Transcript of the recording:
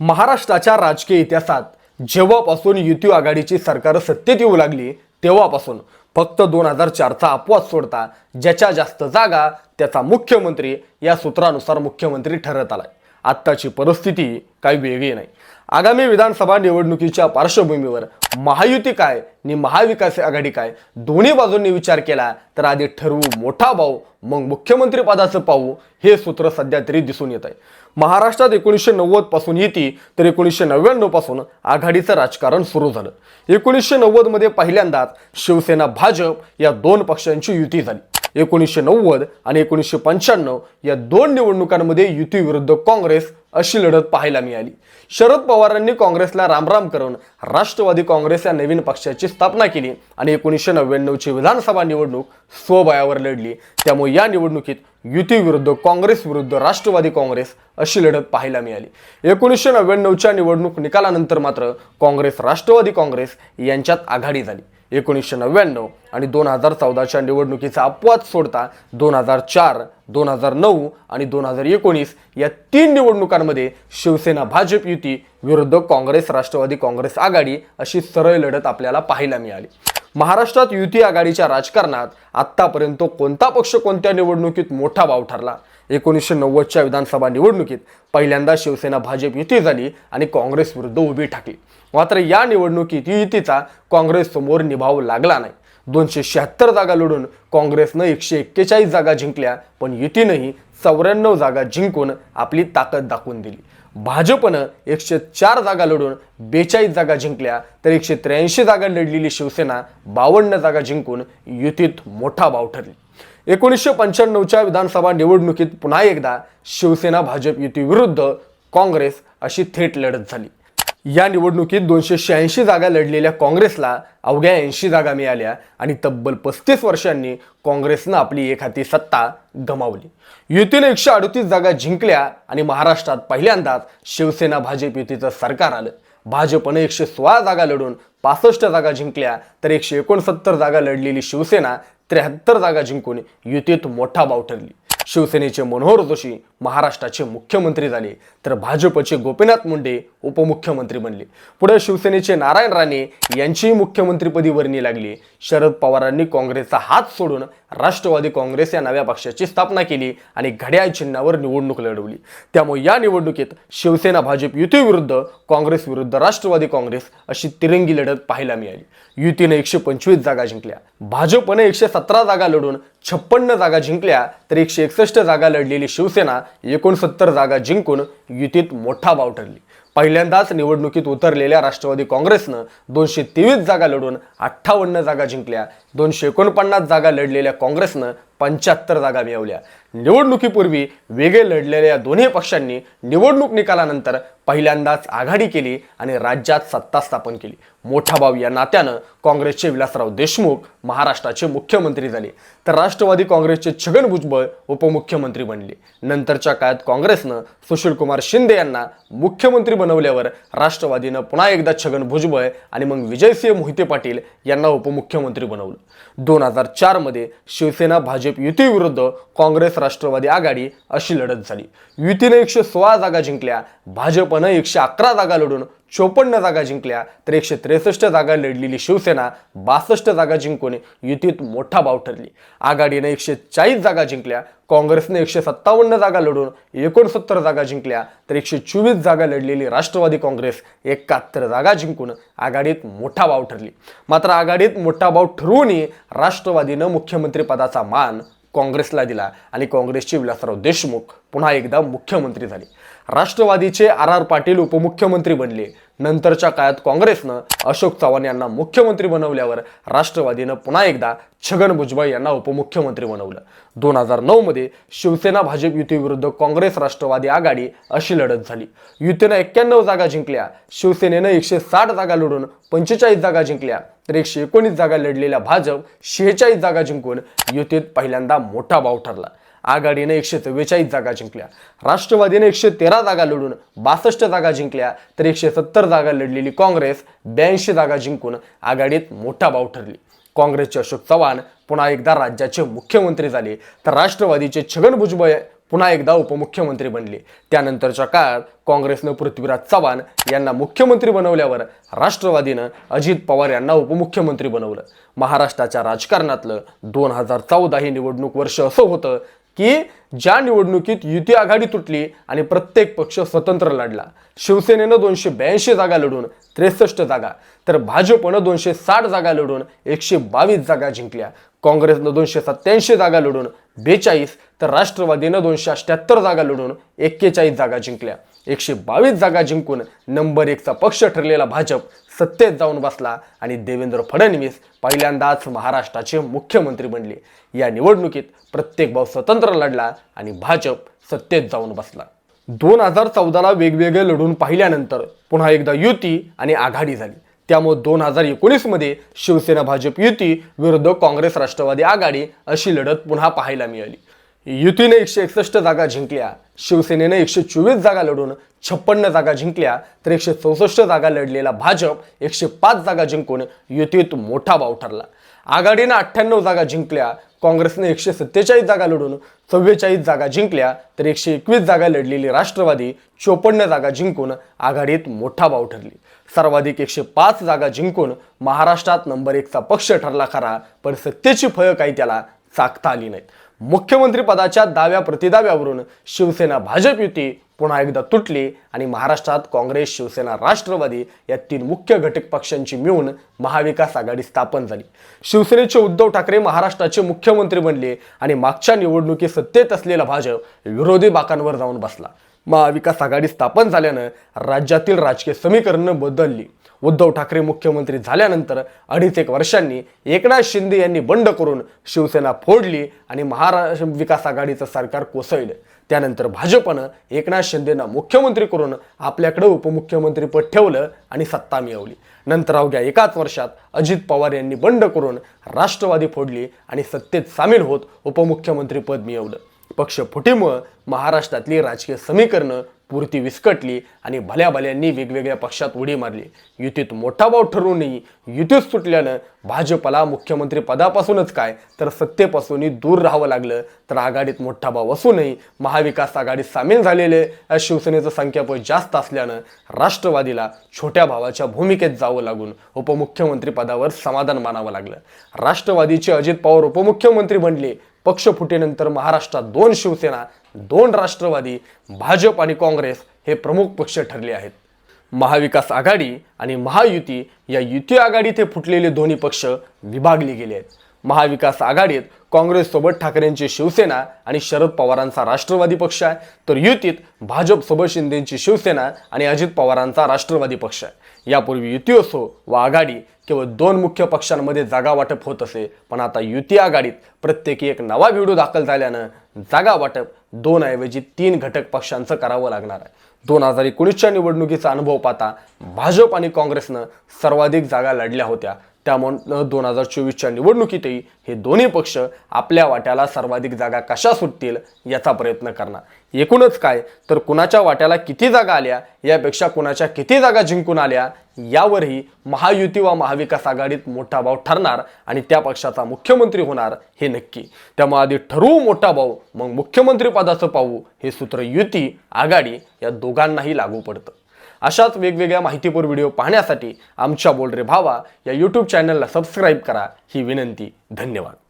महाराष्ट्राच्या राजकीय इतिहासात जेव्हापासून युती आघाडीची सरकार सत्तेत येऊ लागली तेव्हापासून फक्त दोन हजार चारचा अपवाद सोडता ज्याच्या जास्त जागा त्याचा मुख्यमंत्री या सूत्रानुसार मुख्यमंत्री ठरत आलाय. आत्ताची परिस्थिती काही वेगळी नाही. आगामी विधानसभा निवडणुकीच्या पार्श्वभूमीवर महायुती काय आणि महाविकास आघाडी काय दोन्ही बाजूंनी विचार केला तर आधी ठरवू मोठा भाऊ मग मुख्यमंत्री पदाचं पाहू हे सूत्र सध्या तरी दिसून येत आहे महाराष्ट्रात एकोणीसशे नव्वदपासून युती तर एकोणीसशे नव्याण्णवपासून आघाडीचं राजकारण सुरू झालं. एकोणीसशे नव्वदमध्ये पहिल्यांदाच शिवसेना भाजप या दोन पक्षांची युती झाली. एकोणीसशे नव्वद आणि एकोणीसशे पंच्याण्णव या दोन निवडणुकांमध्ये युती विरुद्ध काँग्रेस अशी लढत पाहायला मिळाली. शरद पवारांनी काँग्रेसला रामराम करून राष्ट्रवादी काँग्रेस या नवीन पक्षाची स्थापना केली आणि एकोणीसशे नव्याण्णवची विधानसभा निवडणूक स्वबयावर लढली. त्यामुळे या निवडणुकीत युतीविरुद्ध काँग्रेस विरुद्ध राष्ट्रवादी काँग्रेस अशी लढत पाहायला मिळाली. एकोणीसशे नव्याण्णवच्या निवडणूक निकालानंतर मात्र काँग्रेस राष्ट्रवादी काँग्रेस यांच्यात आघाडी झाली. एकोणीसशे नव्याण्णव आणि दोन हजार चौदाच्या निवडणुकीचा अपवाद सोडता दोन हजार चार दोन हजार नऊ आणि दोन हजार एकोणीस या तीन निवडणुकांमध्ये शिवसेना भाजप युती विरुद्ध काँग्रेस राष्ट्रवादी काँग्रेस आघाडी अशी सरळ लढत आपल्याला पाहायला मिळाली. महाराष्ट्रात युती आघाडीच्या राजकारणात आत्तापर्यंत कोणता पक्ष कोणत्या निवडणुकीत मोठा भाव ठरला? एकोणीसशे नव्वदच्या विधानसभा निवडणुकीत पहिल्यांदा शिवसेना भाजप युती झाली आणि काँग्रेस विरुद्ध उभी ठाकली. मात्र या निवडणुकीत युतीचा काँग्रेस समोर निभाव लागला नाही. दोनशे शहात्तर जागा लढून काँग्रेसनं एकशे एक्केचाळीस जागा जिंकल्या पण युतीनंही चौऱ्याण्णव जागा जिंकून आपली ताकद दाखवून दिली. भाजपनं एकशे चार जागा लढून बेचाळीस जागा जिंकल्या तर एकशे त्र्याऐंशी जागा लढलेली शिवसेना बावन्न जागा जिंकून युतीत मोठा भाव ठरली. एकोणीसशे पंच्याण्णवच्या विधानसभा निवडणुकीत पुन्हा एकदा शिवसेना भाजप युतीविरुद्ध काँग्रेस अशी थेट लढत झाली. या निवडणुकीत दोनशे शहाऐंशी जागा लढलेल्या काँग्रेसला अवघ्या ऐंशी जागा मिळाल्या आणि तब्बल पस्तीस वर्षांनी काँग्रेसनं आपली एक हाती सत्ता गमावली. युतीने एकशे अडतीस जागा जिंकल्या आणि महाराष्ट्रात पहिल्यांदाच शिवसेना भाजप युतीचं सरकार आलं. भाजपनं एकशे सोळा जागा लढून पासष्ट जागा जिंकल्या तर एकशे एकोणसत्तर जागा लढलेली शिवसेना त्र्याहत्तर जागा जिंकून युतीत मोठा बाव ठरली. शिवसेनेचे मनोहर जोशी महाराष्ट्राचे मुख्यमंत्री झाले. तर भाजपचे गोपीनाथ मुंडे उपमुख्यमंत्री बनले. पुढे शिवसेनेचे नारायण राणे यांचीही मुख्यमंत्रीपदी वर्णी लागली. शरद पवारांनी काँग्रेसचा हात सोडून राष्ट्रवादी काँग्रेस या नव्या पक्षाची स्थापना केली आणि घड्याळ चिन्हावर निवडणूक लढवली. त्यामुळे या निवडणुकीत शिवसेना भाजप युतीविरुद्ध काँग्रेस विरुद्ध राष्ट्रवादी काँग्रेस अशी तिरंगी लढत पाहायला मिळाली. युतीने एकशे पंचवीस जागा जिंकल्या. भाजपने एकशे सतरा जागा लढून छप्पन्न जागा जिंकल्या तर एकशे एकसष्ट जागा लढलेली शिवसेना एकोणसत्तर जागा जिंकून युतीत मोठा भाव ठरली. पहिल्यांदाच निवडणुकीत उतरलेल्या राष्ट्रवादी काँग्रेसनं दोनशे तेवीस जागा लढून अठ्ठावन्न जागा जिंकल्या. दोनशे एकोणपन्नास जागा लढलेल्या काँग्रेसनं पंच्याहत्तर जागा मिळवल्या. निवडणुकीपूर्वी वेगळे लढलेल्या या दोन्ही पक्षांनी निवडणूक निकालानंतर पहिल्यांदाच आघाडी केली आणि राज्यात सत्ता स्थापन केली. मोठा भाऊ या नात्यानं काँग्रेसचे विलासराव देशमुख महाराष्ट्राचे मुख्यमंत्री झाले. तर राष्ट्रवादी काँग्रेसचे छगन भुजबळ उपमुख्यमंत्री बनले. नंतरच्या काळात काँग्रेसनं सुशीलकुमार शिंदे यांना मुख्यमंत्री बनवल्यावर राष्ट्रवादीनं पुन्हा एकदा छगन भुजबळ आणि मग विजयसिंह मोहिते पाटील यांना उपमुख्यमंत्री बनवलं. दोन हजार चारमध्ये शिवसेना भाजप युती विरुद्ध काँग्रेस राष्ट्रवादी आघाडी अशी लढत झाली. युतीने एकशे सोळा जागा जिंकल्या भाजपनं एकशे अकरा जागा लढून चोपन्न जागा जिंकल्या तर एकशे त्रेसष्ट जागा लढलेली शिवसेना बासष्ट जागा जिंकून युतीत मोठा भाव ठरली. आघाडीने एकशे चाळीस जागा जिंकल्या काँग्रेसने एकशे सत्तावन्न जागा लढून एकोणसत्तर जागा जिंकल्या तर एकशे चोवीस जागा लढलेली राष्ट्रवादी काँग्रेस एकाहत्तर जागा जिंकून आघाडीत मोठा भाव ठरली. मात्र आघाडीत मोठा भाव ठरवूनही राष्ट्रवादीनं मुख्यमंत्रीपदाचा मान काँग्रेसला दिला आणि काँग्रेसचे विलासराव देशमुख पुन्हा एकदा मुख्यमंत्री झाले. राष्ट्रवादीचे आर आर पाटील उपमुख्यमंत्री बनले. नंतरच्या काळात काँग्रेसनं अशोक चव्हाण यांना मुख्यमंत्री बनवल्यावर राष्ट्रवादीनं पुन्हा एकदा छगन भुजबळ यांना उपमुख्यमंत्री बनवलं. दोन हजार नऊमध्ये शिवसेना भाजप युतीविरुद्ध काँग्रेस राष्ट्रवादी आघाडी अशी लढत झाली. युतीनं एक्क्याण्णव जागा जिंकल्या शिवसेनेनं एकशे साठ जागा लढून पंचेचाळीस जागा जिंकल्या तर एकशे एकोणीस जागा लढलेल्या भाजप शेहेचाळीस जागा जिंकून युतीत पहिल्यांदा मोठा भाव ठरला. आघाडीने एकशे चव्वेचाळीस जागा जिंकल्या. राष्ट्रवादीने एकशे तेरा जागा लढून बासष्ट जागा जिंकल्या तर एकशे सत्तर जागा लढलेली काँग्रेस ब्याऐंशी जागा जिंकून आघाडीत मोठा भाव ठरली. काँग्रेसचे अशोक चव्हाण पुन्हा एकदा राज्याचे मुख्यमंत्री झाले तर राष्ट्रवादीचे छगन भुजबळ पुन्हा एकदा उपमुख्यमंत्री बनले. त्यानंतरच्या काळात काँग्रेसनं पृथ्वीराज चव्हाण यांना मुख्यमंत्री बनवल्यावर राष्ट्रवादीनं अजित पवार यांना उपमुख्यमंत्री बनवलं. महाराष्ट्राच्या राजकारणातलं दोन हजार चौदा हे निवडणूक वर्ष असं होतं की ज्या निवडणुकीत युती आघाडी तुटली आणि प्रत्येक पक्ष स्वतंत्र लढला शिवसेनेनं दोनशे ब्याऐंशी जागा लढून त्रेसष्ट जागा तर भाजपनं दोनशे साठ जागा लढून एकशे बावीस जागा जिंकल्या काँग्रेसनं दोनशे सत्याऐंशी जागा लढून बेचाळीस तर राष्ट्रवादीनं दोनशे अठ्ठ्याहत्तर जागा लढून एक्केचाळीस जागा जिंकल्या. एकशे बावीस जागा जिंकून नंबर एकचा पक्ष ठरलेला भाजप सत्तेत जाऊन बसला आणि देवेंद्र फडणवीस पहिल्यांदाच महाराष्ट्राचे मुख्यमंत्री बनले. या निवडणुकीत प्रत्येक भाऊ स्वतंत्र लढला आणि भाजप सत्तेत जाऊन बसला. दोन हजार चौदाला वेगवेगळे लढून पाहिल्यानंतर पुन्हा एकदा युती आणि आघाडी झाली. त्यामुळे दोन हजार एकोणीसमध्ये शिवसेना भाजप युती विरुद्ध काँग्रेस राष्ट्रवादी आघाडी अशी लढत पुन्हा पाहायला मिळाली. युतीने एकशे एकसष्ट जागा जिंकल्या शिवसेनेने एकशे चोवीस जागा लढून छप्पन्न जागा जिंकल्या तर एकशे चौसष्ट जागा लढलेला भाजप एकशे पाच जागा जिंकून युतीत मोठा भाव ठरला. आघाडीनं अठ्ठ्याण्णव जागा जिंकल्या काँग्रेसने एकशे सत्तेचाळीस जागा लढून चव्वेचाळीस जागा जिंकल्या तर एकशे एकवीस जागा लढलेली राष्ट्रवादी चोपन्न जागा जिंकून आघाडीत मोठा भाव ठरली. सर्वाधिक एकशे पाच जागा जिंकून महाराष्ट्रात नंबर एकचा पक्ष ठरला खरा पण सत्तेची फळं काही त्याला चाकता आली नाहीत. मुख्यमंत्रीपदाच्या दाव्या प्रतिदाव्यावरून शिवसेना भाजप युती पुन्हा एकदा तुटली आणि महाराष्ट्रात काँग्रेस शिवसेना राष्ट्रवादी या तीन मुख्य घटक पक्षांची मिळून महाविकास आघाडी स्थापन झाली. शिवसेनेचे उद्धव ठाकरे महाराष्ट्राचे मुख्यमंत्री बनले आणि मागच्या निवडणुकीत सत्तेत असलेला भाजप विरोधी बाकांवर जाऊन बसला. महाविकास आघाडी स्थापन झाल्यानं राज्यातील राजकीय समीकरणं बदलली. उद्धव ठाकरे मुख्यमंत्री झाल्यानंतर अडीच एक वर्षांनी एकनाथ शिंदे यांनी बंड करून शिवसेना फोडली आणि महाराष्ट्र विकास आघाडीचं सरकार कोसळलं. त्यानंतर भाजपनं एकनाथ शिंदेना मुख्यमंत्री करून आपल्याकडे उपमुख्यमंत्रीपद ठेवलं आणि सत्ता मिळवली. नंतर अवघ्या एकाच वर्षात अजित पवार यांनी बंड करून राष्ट्रवादी फोडली आणि सत्तेत सामील होत उपमुख्यमंत्रीपद मिळवलं. पक्ष फुटीमुळं महाराष्ट्रातली राजकीय समीकरणं पुरती विस्कटली आणि भल्या भल्यांनी वेगवेगळ्या पक्षात उडी मारली. युतीत मोठा भाव ठरूनही युतीत सुटल्यानं भाजपला मुख्यमंत्री पदापासूनच काय तर सत्तेपासूनही दूर राहावं लागलं. तर आघाडीत मोठा भाव असूनही महाविकास आघाडीत सामील झालेले या शिवसेनेचं संख्याबळ जास्त असल्यानं राष्ट्रवादीला छोट्या भावाच्या भूमिकेत जावं लागून उपमुख्यमंत्री पदावर समाधान मानावं लागलं. राष्ट्रवादीचे अजित पवार उपमुख्यमंत्री बनले. पक्ष फुटेनंतर महाराष्ट्रात दोन शिवसेना दोन राष्ट्रवादी भाजप आणि काँग्रेस हे प्रमुख पक्ष ठरले आहेत. महाविकास आघाडी आणि महायुती या युती आघाडीत हे फुटलेले दोन्ही पक्ष विभागले गेले आहेत. महाविकास आघाडीत काँग्रेससोबत ठाकरेंची शिवसेना आणि शरद पवारांचा राष्ट्रवादी पक्ष आहे. तर युतीत भाजपसोबत शिंदेंची शिवसेना आणि अजित पवारांचा राष्ट्रवादी पक्ष आहे. यापूर्वी युती असो व आघाडी केवळ दोन मुख्य पक्षांमध्ये जागा वाटप होत असे पण आता युती आघाडीत प्रत्येकी एक नवा व्हिडिओ दाखल झाल्यानं जागा वाटप दोन ऐवजी तीन घटक पक्षांचं करावं लागणार आहे. दोन हजार एकोणीसच्या निवडणुकीचा अनुभव पाहता भाजप आणि काँग्रेसनं सर्वाधिक जागा लढल्या होत्या. त्यामुळं दोन हजार चोवीसच्या निवडणुकीतही हे दोन्ही पक्ष आपल्या वाट्याला सर्वाधिक जागा कशा सुटतील याचा प्रयत्न करणार. एकूणच काय तर कुणाच्या वाट्याला किती जागा आल्या यापेक्षा कुणाच्या किती जागा जिंकून आल्या यावरही महायुती व महाविकास आघाडीत मोठा भाव ठरणार आणि त्या पक्षाचा मुख्यमंत्री होणार हे नक्की. त्यामुळे आधी ठरवू मोठा भाऊ मग मुख्यमंत्री पदाचं पाहू हे सूत्र युती आघाडी या दोघांनाही लागू पडतं. अशाच वेगवेगळ्या माहितीपूर व्हिडिओ पाहण्यासाठी आमच्या बोल रे भावा या यूट्यूब चॅनलला सबस्क्राईब करा. ही विनंती. धन्यवाद.